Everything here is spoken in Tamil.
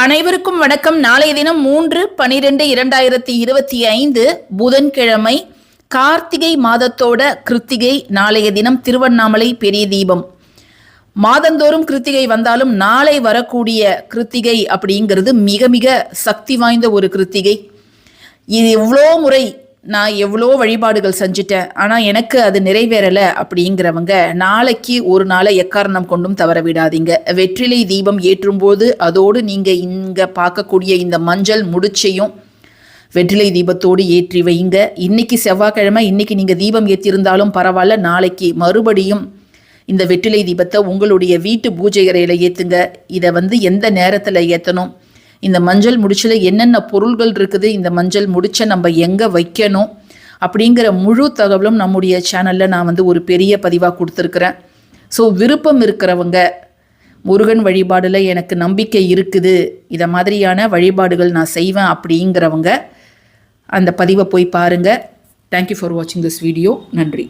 அனைவருக்கும் வணக்கம். நாளைய தினம் மூன்று பனிரெண்டு இரண்டாயிரத்தி இருபத்தி ஐந்து புதன்கிழமை கார்த்திகை மாதத்தோட கிருத்திகை நாளைய தினம் திருவண்ணாமலை பெரிய தீபம். மாதந்தோறும் கிருத்திகை வந்தாலும் நாளை வரக்கூடிய கிருத்திகை அப்படிங்கிறது மிக மிக சக்தி வாய்ந்த ஒரு கிருத்திகை. இது இவ்வளோ முறை நான் எவ்வளோ வழிபாடுகள் செஞ்சுட்டேன் ஆனால் எனக்கு அது நிறைவேறலை அப்படிங்கிறவங்க நாளைக்கு ஒரு நாளை எக்காரணம் கொண்டும் தவற விடாதீங்க. வெற்றிலை தீபம் ஏற்றும்போது அதோடு நீங்கள் இங்கே பார்க்கக்கூடிய இந்த மஞ்சள் முடிச்சையும் வெற்றிலை தீபத்தோடு ஏற்றி வைங்க. இன்னைக்கு செவ்வாய்க்கிழமை இன்னைக்கு நீங்கள் தீபம் ஏற்றிருந்தாலும் பரவாயில்ல நாளைக்கு மறுபடியும் இந்த வெற்றிலை தீபத்தை உங்களுடைய வீட்டு பூஜை அறையில் ஏற்றுங்க இதை வந்து எந்த நேரத்தில் ஏற்றணும் இந்த மஞ்சள் முடிச்சில் என்னென்ன பொருள்கள் இருக்குது இந்த மஞ்சள் முடிச்சை நம்ம எங்கே வைக்கணும் அப்படிங்கிற முழு தகவலும் நம்முடைய சேனலில் நான் வந்து ஒரு பெரிய பதிவாக கொடுத்துருக்குறேன். ஸோ விருப்பம் இருக்கிறவங்க முருகன் வழிபாடில் எனக்கு நம்பிக்கை இருக்குது இதை மாதிரியான வழிபாடுகள் நான் செய்வேன் அப்படிங்கிறவங்க அந்த பதிவை போய் பாருங்கள் தேங்க்யூ ஃபார் வாட்சிங் திஸ் வீடியோ நன்றி.